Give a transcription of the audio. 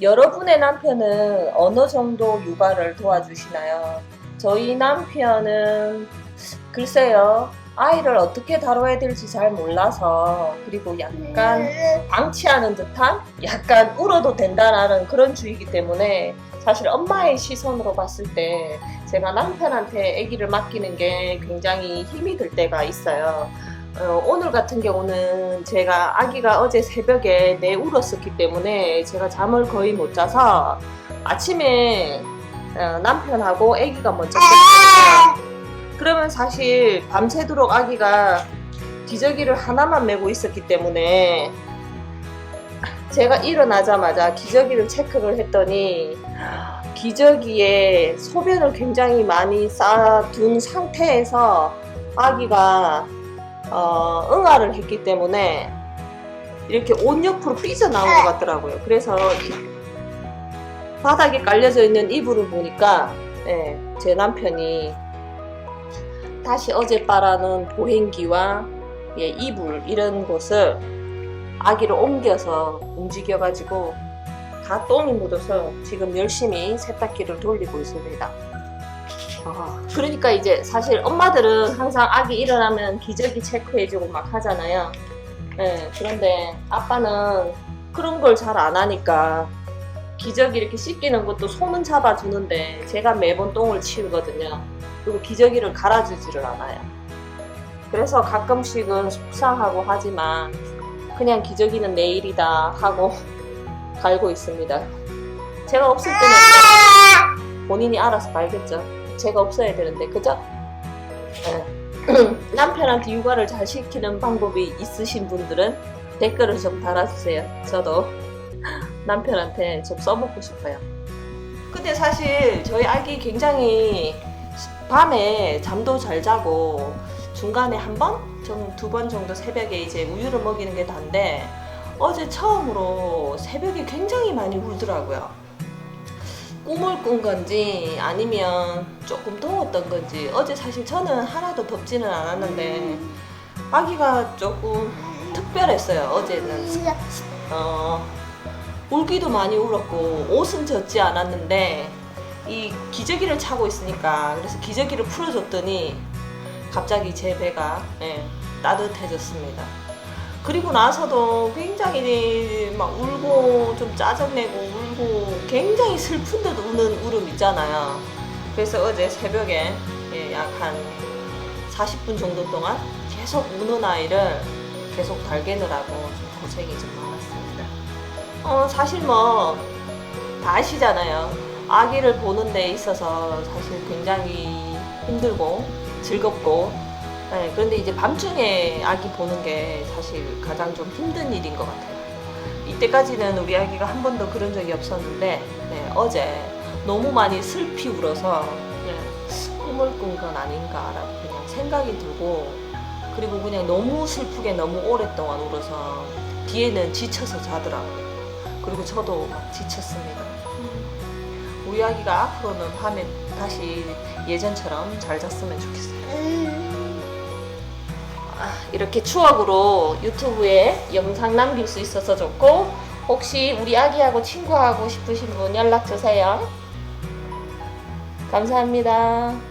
여러분의 남편은 어느 정도 육아를 도와주시나요? 저희 남편은 글쎄요. 아이를 어떻게 다뤄야 될지 잘 몰라서 그리고 약간 방치하는 듯한 약간 울어도 된다라는 그런 주의이기 때문에 사실 엄마의 시선으로 봤을 때 제가 남편한테 아기를 맡기는 게 굉장히 힘이 들 때가 있어요. 어, 오늘 같은 경우는 제가 아기가 어제 새벽에 내 울었었기 때문에 제가 잠을 거의 못 자서 아침에 어, 남편하고 아기가 먼저 깼거든요. 그러면 사실 밤새도록 아기가 기저귀를 하나만 메고 있었기 때문에 제가 일어나자마자 기저귀를 체크를 했더니 기저귀에 소변을 굉장히 많이 쌓아둔 상태에서 아기가 어, 응아를 했기 때문에 이렇게 옷 옆으로 삐져나온 것 같더라고요. 그래서 이 바닥에 깔려져 있는 이불을 보니까 예, 제 남편이 다시 어제 빨아놓은 보행기와 예, 이불 이런 곳을 아기를 옮겨서 움직여가지고 다 똥이 묻어서 지금 열심히 세탁기를 돌리고 있습니다. 아, 그러니까 이제 사실 엄마들은 항상 아기 일어나면 기저귀 체크해주고 막 하잖아요. 예, 그런데 아빠는 그런 걸 잘 안 하니까 기저귀 이렇게 씻기는 것도 손은 잡아주는데 제가 매번 똥을 치우거든요. 그리고 기저귀를 갈아주지를 않아요. 그래서 가끔씩은 속상하고 하지만 그냥 기저귀는 내 일이다 하고 갈고 있습니다. 제가 없을 때는 본인이 알아서 갈겠죠. 제가 없어야 되는데 그죠? 네. 남편한테 육아를 잘 시키는 방법이 있으신 분들은 댓글을 좀 달아주세요. 저도 남편한테 좀 써먹고 싶어요. 근데 사실 저희 아기 굉장히 밤에 잠도 잘 자고 중간에 한 번, 두 번 정도 새벽에 이제 우유를 먹이는 게 단데 어제 처음으로 새벽에 굉장히 많이 울더라고요. 꿈을 꾼 건지 아니면 조금 더웠던 건지 어제 사실 저는 하나도 덥지는 않았는데 아기가 조금 특별했어요. 어제는 어, 울기도 많이 울었고 옷은 젖지 않았는데 이 기저귀를 차고 있으니까 그래서 기저귀를 풀어줬더니 갑자기 제 배가 예, 따뜻해졌습니다. 그리고 나서도 굉장히 막 울고 좀 짜증내고 울고 굉장히 슬픈데도 우는 울음 있잖아요. 그래서 어제 새벽에 예, 약한 40분 정도 동안 계속 우는 아이를 계속 달개느라고 좀 고생이 좀 많았습니다. 어, 사실 뭐, 다 아시잖아요. 아기를 보는 데 있어서 사실 굉장히 힘들고 즐겁고, 네, 그런데 이제 밤중에 아기 보는 게 사실 가장 좀 힘든 일인 것 같아요. 이때까지는 우리 아기가 한 번도 그런 적이 없었는데, 네, 어제 너무 많이 슬피 울어서, 네, 꿈을 꾼 건 아닌가라고 그냥 생각이 들고, 그리고 그냥 너무 슬프게 너무 오랫동안 울어서, 뒤에는 지쳐서 자더라고요. 그리고 저도 막 지쳤습니다. 우리 아기가 앞으로는 밤에 다시 예전처럼 잘 잤으면 좋겠어요. 아, 이렇게 추억으로 유튜브에 영상 남길 수 있어서 좋고 혹시 우리 아기하고 친구하고 싶으신 분 연락 주세요. 감사합니다.